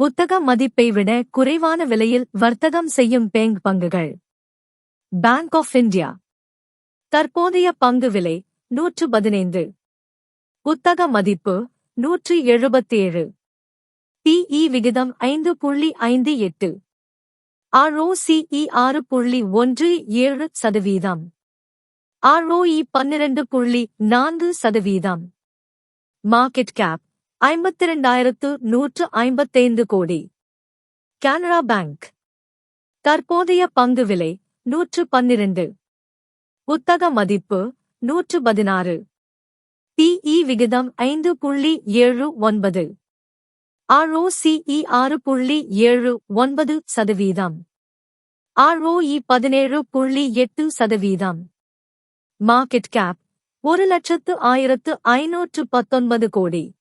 புத்தக மதிப்பை விட குறைவான விலையில் வர்த்தகம் செய்யும் பேங்க் பங்குகள். பேங்க் ஆஃப் இந்தியா தற்போதைய பங்கு விலை நூற்று பதினைந்து. புத்தக மதிப்பு நூற்று எழுபத்தேழு. பிஇ விகிதம் ஐந்து புள்ளி ஐந்து எட்டு. ஆர்ஓசிஇ ஆறு புள்ளி ஒன்று ஏழு சதவீதம். ஆர்ஓஇ பன்னிரண்டு புள்ளி நான்கு சதவீதம். மார்க்கெட் கேப் ஐம்பத்திரண்டாயிரத்து நூற்று ஐம்பத்தைந்து கோடி. கனரா பேங்க். தற்போதைய பங்கு விலை நூற்று பன்னிரண்டு. புத்தக மதிப்பு நூற்று பதினாறு. பிஇ விகிதம் ஐந்து புள்ளி ஏழு ஒன்பது. ஆர்ஓசிஇ ஆறு புள்ளி ஏழு ஒன்பது சதவீதம். ஆர்ஓஇ பதினேழு புள்ளி எட்டு சதவீதம். மார்க்கெட் கேப் ஒரு லட்சத்து ஆயிரத்து ஐநூற்று பத்தொன்பது கோடி.